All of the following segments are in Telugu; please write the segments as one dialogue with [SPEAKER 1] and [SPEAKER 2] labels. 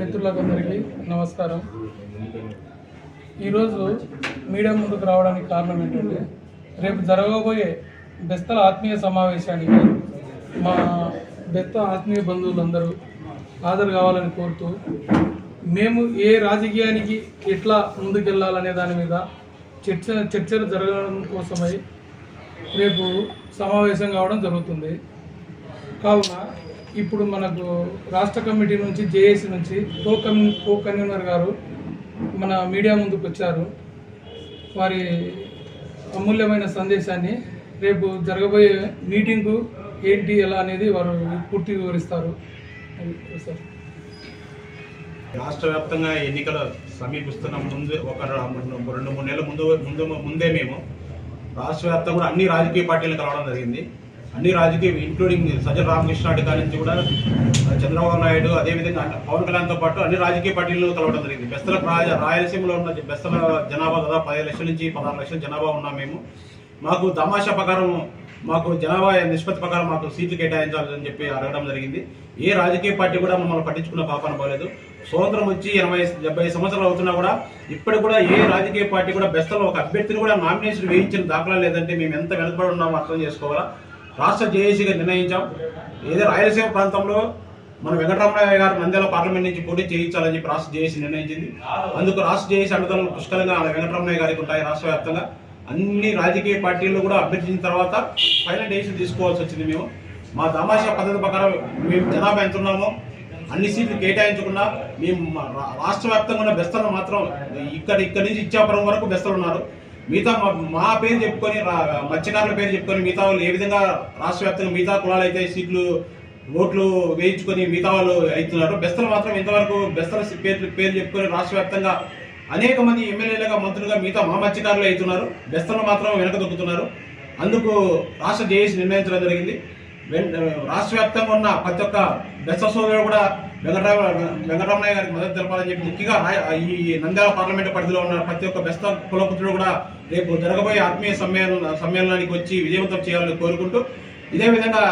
[SPEAKER 1] మిత్రులకందరికీ నమస్కారం. ఈరోజు మీడియా ముందుకు రావడానికి కారణం ఏంటంటే రేపు జరగబోయే బెస్తల ఆత్మీయ సమావేశానికి మా బెత్త ఆత్మీయ బంధువులందరూ హాజరు కావాలని కోరుతూ మేము ఏ రాజకీయానికి ఎట్లా ముందుకెళ్ళాలనే దాని మీద చర్చ చర్చలు జరగడం కోసమై రేపు సమావేశం కావడం జరుగుతుంది. కావున ఇప్పుడు మనకు రాష్ట్ర కమిటీ నుంచి జేఏసీ నుంచి కో కన్ కో కన్వీనర్ గారు మన మీడియా ముందుకు వచ్చారు. వారి అమూల్యమైన సందేశాన్ని రేపు జరగబోయే మీటింగు ఏంటి ఎలా అనేది వారు పూర్తి వివరిస్తారు.
[SPEAKER 2] రాష్ట్ర వ్యాప్తంగా ఎన్నికలు సమీపిస్తున్న ముందు ఒక రెండు మూడు నెలల ముందు ముందు ముందే మేము రాష్ట్ర వ్యాప్తంగా అన్ని రాజకీయ పార్టీలు కలవడం జరిగింది. అన్ని రాజకీయ ఇంక్లూడింగ్ సజ్జల రామకృష్ణారెడ్డి గారి నుంచి కూడా చంద్రబాబు నాయుడు అదేవిధంగా పవన్ కళ్యాణ్తో పాటు అన్ని రాజకీయ పార్టీలు కలవడం జరిగింది. బెస్తల రాయలసీమలో ఉన్న బెస్తల జనాభా దాదాపు పదిహేను లక్షల నుంచి పదహారు లక్షల జనాభా ఉన్నాం మేము. మాకు తమాషా ప్రకారం మాకు జనాభా నిష్పత్తి ప్రకారం మాకు సీట్లు కేటాయించాలని చెప్పి అడగడం జరిగింది. ఏ రాజకీయ పార్టీ కూడా మమ్మల్ని పట్టించుకున్న పాపన పోలేదు. స్వతంత్రం వచ్చి ఎనభై డెబ్బై సంవత్సరాలు అవుతున్నా కూడా ఇప్పటికి కూడా ఏ రాజకీయ పార్టీ కూడా బెస్తలో ఒక అభ్యర్థిని కూడా నామినేషన్ వేయించిన దాఖలా లేదంటే మేము ఎంత వెనుకబడి ఉన్నామో అర్థం చేసుకోవాలా. రాష్ట్ర జేఏసీగా నిర్ణయించాం. ఏదో రాయలసీమ ప్రాంతంలో మన వెంకటరామయ్య గారు నంద్యాల పార్లమెంట్ నుంచి పోటీ చేయించాలని చెప్పి రాష్ట్ర జేఏసీ నిర్ణయించింది. అందుకు రాష్ట్ర జేఏసీ అండదండలు పుష్కలంగా మన వెంకటరామయ్య గారికి ఉంటాయి రాష్ట్ర వ్యాప్తంగా. అన్ని రాజకీయ పార్టీలు కూడా అభ్యర్థించిన తర్వాత ఫైనల్ డెసిషన్ తీసుకోవాల్సి వచ్చింది మేము. మా తమాషా పద్ధతి ప్రకారం మేము జనాభా ఎంత ఉన్నామో అన్ని సీట్లు కేటాయించకుండా మేము మా రా- రాష్ట్ర వ్యాప్తంగా ఉన్న బెస్తలు మాత్రం ఇక్కడ ఇక్కడ నుంచి ఇచ్చాపురం వరకు బెస్తలు ఉన్నారు. మిగతా మా మా పేరు చెప్పుకొని మత్స్యకారుల పేరు చెప్పుకొని మిగతా వాళ్ళు ఏ విధంగా రాష్ట్ర వ్యాప్తంగా మిగతా కులాలు అయితే సీట్లు ఓట్లు వేయించుకొని మిగతా వాళ్ళు అవుతున్నారు బెస్తలు మాత్రం ఇంతవరకు బెస్తల పేరు పేరు చెప్పుకొని రాష్ట్ర వ్యాప్తంగా అనేక మంది ఎమ్మెల్యేలుగా మంత్రులుగా మిగతా మా మత్స్యకారులు అవుతున్నారు. బెస్తలు మాత్రం వెనక దొక్కుతున్నారు. అందుకు రాష్ట్ర జేఏసీ నిర్ణయించడం జరిగింది. రాష్ట్ర వ్యాప్తంగా ఉన్న ప్రతి ఒక్క బెస్త సోదరుడు కూడా వెంకటరామ వెంకటరమణయ్య గారికి మద్దతు తెలపాలని చెప్పి ముఖ్యంగా ఈ నంద్యాల పార్లమెంట్ పరిధిలో ఉన్న ప్రతి ఒక్క బెస్త కులపుత్రుడు కూడా రేపు జరగబోయే ఆత్మీయ సమ్మేళన సమ్మేళనానికి వచ్చి విజయవంతం చేయాలని కోరుకుంటూ ఇదే విధంగా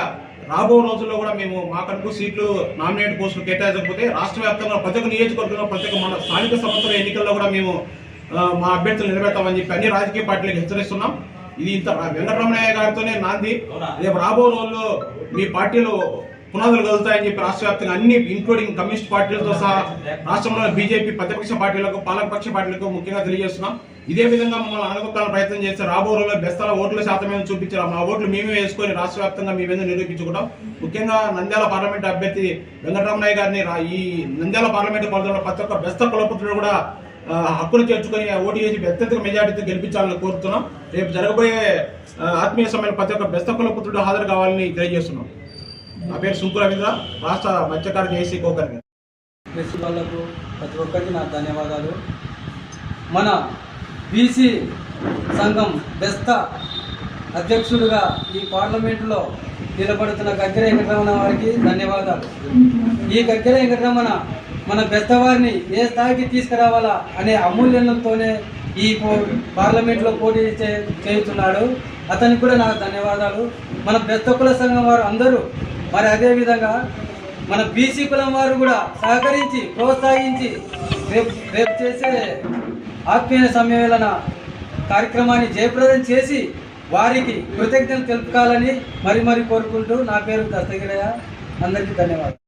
[SPEAKER 2] రాబో రోజుల్లో కూడా మేము మాకంటూ సీట్లు నామినేట్ పోస్టులు కేటాయించకపోతే రాష్ట్ర వ్యాప్తంగా ప్రతి ఒక్క నియోజకవర్గంలో ప్రతి ఒక్క మన స్థానిక సంస్థల ఎన్నికల్లో కూడా మేము మా అభ్యర్థులు నిలబెడతామని చెప్పి అన్ని రాజకీయ పార్టీలకు హెచ్చరిస్తున్నాం. ఇది ఇంత వెంకటరమణయ్య గారితోనే నాంది. రేపు రాబో రోజుల్లో మీ పార్టీలో పునాదులు కలుగుతాయని చెప్పి రాష్ట్ర వ్యాప్తంగా అన్ని ఇంక్లూడింగ్ కమ్యూనిస్ట్ పార్టీలతో సహా రాష్ట్రంలో బీజేపీ ప్రతిపక్ష పార్టీలకు పాలకపక్ష పార్టీలకు ముఖ్యంగా తెలియజేస్తున్నాం. ఇదే విధంగా మమ్మల్ని అనగొక్కాలని ప్రయత్నం చేస్తే రాబో రోజుల్లో బెస్తల ఓట్ల శాతం చూపించారు. మా ఓట్లు మేమే వేసుకొని రాష్ట్ర వ్యాప్తంగా మీ నిరూపించుకుంటాం. ముఖ్యంగా నంద్యాల పార్లమెంట్ అభ్యర్థి వెంకటరమణయ్య గారిని ఈ నంద్యాల పార్లమెంట్ పరిధిలో ప్రతి ఒక్క బెస్త కులపుత్రుడు కూడా హక్కులు చేర్చుకొని ఓటు చేసి అత్యధిక మెజార్టీతో గెలిపించాలని కోరుతున్నాం. రేపు జరగబోయే ఆత్మీయ సమయంలో ప్రతి ఒక్క బెస్త కులపుత్రుడు హాజరు కావాలని తెలియజేస్తున్నాం. నా పేరు సుంకు రవీంద్ర రాష్ట్ర మత్స్యకార జేసీ కోకర్ని
[SPEAKER 3] ప్రెస్ వాళ్ళకు ప్రతి ఒక్కరికి నా ధన్యవాదాలు. మన బీసీ సంఘం బెస్త అధ్యక్షుడుగా ఈ పార్లమెంటులో నిలబడుతున్న గగ్గర వెంకటరమణ వారికి ధన్యవాదాలు. ఈ గగ్గర వెంకటరమణ మన బెస్తవారిని ఏ స్థాయికి తీసుకురావాలా అనే అమూల్యంతోనే ఈ పార్లమెంట్లో పోటీ చే చేస్తున్నాడు అతనికి కూడా నాకు ధన్యవాదాలు. మన బెస్త కుల సంఘం వారు అందరూ మరి అదేవిధంగా మన బీసీ కులం వారు కూడా సహకరించి ప్రోత్సహించి రేపు రేపు చేసే ఆత్మీయ సమ్మేళన కార్యక్రమాన్ని జయప్రదం చేసి వారికి కృతజ్ఞతలు తెలుపుకోవాలని మరి మరి కోరుకుంటూ నా పేరు దస్తగిరయ్య. అందరికీ ధన్యవాదాలు.